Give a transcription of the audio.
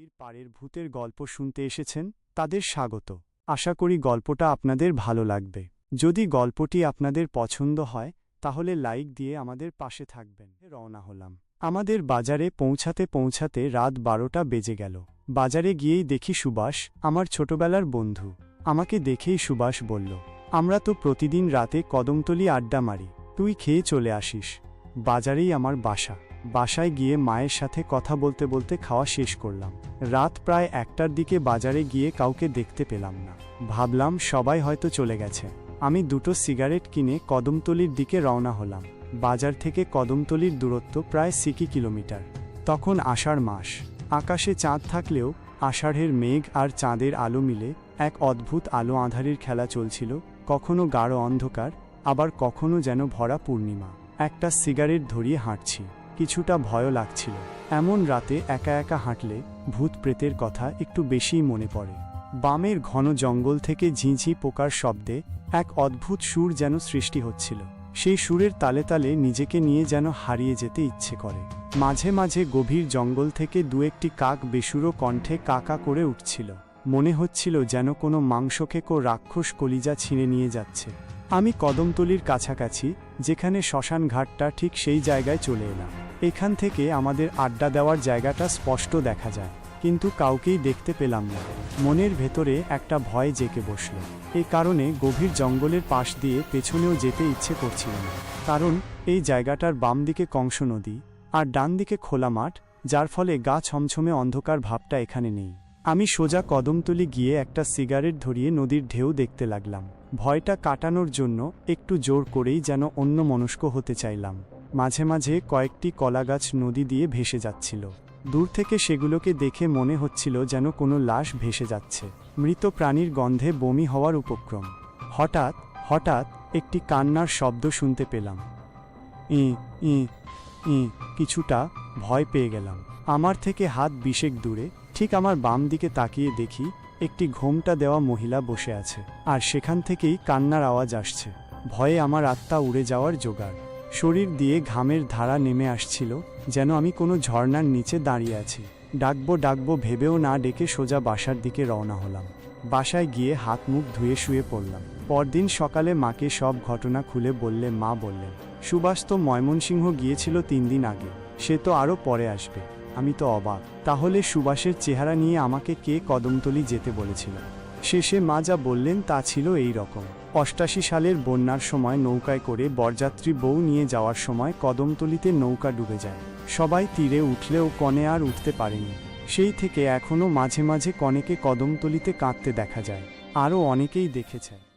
নদীর পাড়ের ভূতের গল্প শুনতে এসেছেন, তাদের স্বাগত। আশা করি গল্পটা আপনাদের ভালো লাগবে। যদি গল্পটি আপনাদের পছন্দ হয়, তাহলে লাইক দিয়ে আমাদের পাশে থাকবেন। রওনা হলাম। আমাদের বাজারে পৌঁছাতে পৌঁছাতে রাত বারোটা বেজে গেল। বাজারে গিয়েই দেখি সুভাষ, আমার ছোটবেলার বন্ধু। আমাকে দেখেই সুভাষ বলল, আমরা তো প্রতিদিন রাতে কদমতলি আড্ডা মারি, তুই খেয়ে চলে আসিস। বাজারেই আমার বাসা। বাসায় গিয়ে মায়ের সাথে কথা বলতে বলতে খাওয়া শেষ করলাম। রাত প্রায় একটার দিকে বাজারে গিয়ে কাউকে দেখতে পেলাম না। ভাবলাম সবাই হয়তো চলে গেছে। আমি দুটো সিগারেট কিনে কদমতলির দিকে রওনা হলাম। বাজার থেকে কদমতলির দূরত্ব প্রায় সিকি কিলোমিটার। তখন আষাঢ় মাস। আকাশে চাঁদ থাকলেও আষাঢ়ের মেঘ আর চাঁদের আলো মিলে এক অদ্ভুত আলো আঁধারির খেলা চলছিল, কখনো গাঢ় অন্ধকার, আবার কখনো যেন ভরা পূর্ণিমা। একটা সিগারেট ধরিয়ে হাঁটছি। কিছুটা ভয়ও লাগছিল। এমন রাতে একা একা হাঁটলে ভূত প্রেতের কথা একটু বেশিই মনে পড়ে। বামের ঘন জঙ্গল থেকে ঝিঁঝি পোকার শব্দে এক অদ্ভুত সুর যেন সৃষ্টি হচ্ছিল। সেই সুরের তালে তালে নিজেকে নিয়ে যেন হারিয়ে যেতে ইচ্ছে করে। মাঝে মাঝে গভীর জঙ্গল থেকে দু একটি কাক বেসুরো কণ্ঠে কাকা করে উঠছিল। মনে হচ্ছিল যেন কোনো মাংসখেকো রাক্ষস কলিজা ছিঁড়ে নিয়ে যাচ্ছে। আমি কদমতলির কাছাকাছি, যেখানে শ্মশান ঘাটটা ঠিক সেই জায়গায় চলে এলাম। এখান থেকে আমাদের আড্ডা দেওয়ার জায়গাটা স্পষ্ট দেখা যায়, কিন্তু কাউকেই দেখতে পেলাম না। মনের ভেতরে একটা ভয় জেকে বসল। এই কারণে গভীর জঙ্গলের পাশ দিয়ে পেছনেও যেতে ইচ্ছে করছিল না। কারণ, এই জায়গাটার বাম দিকে কংস নদী আর ডান দিকে খোলা মাঠ, যার ফলে গা ছমছমে অন্ধকার ভাবটা এখানে নেই। আমি সোজা কদমতলি গিয়ে একটা সিগারেট ধরিয়ে নদীর ঢেউ দেখতে লাগলাম। ভয়টা কাটানোর জন্য একটু জোর করেই যেন অন্য মনস্ক হতে চাইলাম। মাঝে মাঝে কয়েকটি কলাগাছ নদী দিয়ে ভেসে যাচ্ছিল। দূর থেকে সেগুলোকে দেখে মনে হচ্ছিল যেন কোনো লাশ ভেসে যাচ্ছে। মৃত প্রাণীর গন্ধে বমি হওয়ার উপক্রম। হঠাৎ হঠাৎ একটি কান্নার শব্দ শুনতে পেলাম। ই ই ই কিছুটা ভয় পেয়ে গেলাম। আমার থেকে হাত বিশেক দূরে, ঠিক আমার বাম দিকে তাকিয়ে দেখি একটি ঘোমটা দেওয়া মহিলা বসে আছে। আর সেখান থেকেই কান্নার আওয়াজ আসছে। ভয়ে আমার আত্মা উড়ে যাওয়ার জোগাড়। শরীর দিয়ে ঘামের ধারা নেমে আসছিল, যেন আমি কোনো ঝর্ণার নিচে দাঁড়িয়ে আছি। ডাকবো ডাকবো, ভেবেও না ডেকে সোজা বাসার দিকে রওনা হলাম। বাসায় গিয়ে হাত মুখ ধুয়ে শুয়ে পড়লাম। পরদিন সকালে মাকে সব ঘটনা খুলে বললে মা বললেন, সুভাষ তো ময়মনসিংহ গিয়েছিল তিন দিন আগে, সে তো আরও পরে আসবে। আমি তো অবাক, তাহলে সুবাসের চেহারা নিয়ে আমাকে কে কদমতলি যেতে বলেছিল? শেষে মা যা বললেন তা ছিল এই রকম। অষ্টাশি সালের বন্যার সময় নৌকায় করে বরযাত্রী বউ নিয়ে যাওয়ার সময় কদমতলিতে নৌকা ডুবে যায়। সবাই তীরে উঠলেও কনে আর উঠতে পারেনি। সেই থেকে এখনও মাঝে মাঝে কনেকে কদমতলিতে কাঁদতে দেখা যায়। আরও অনেকেই দেখেছে।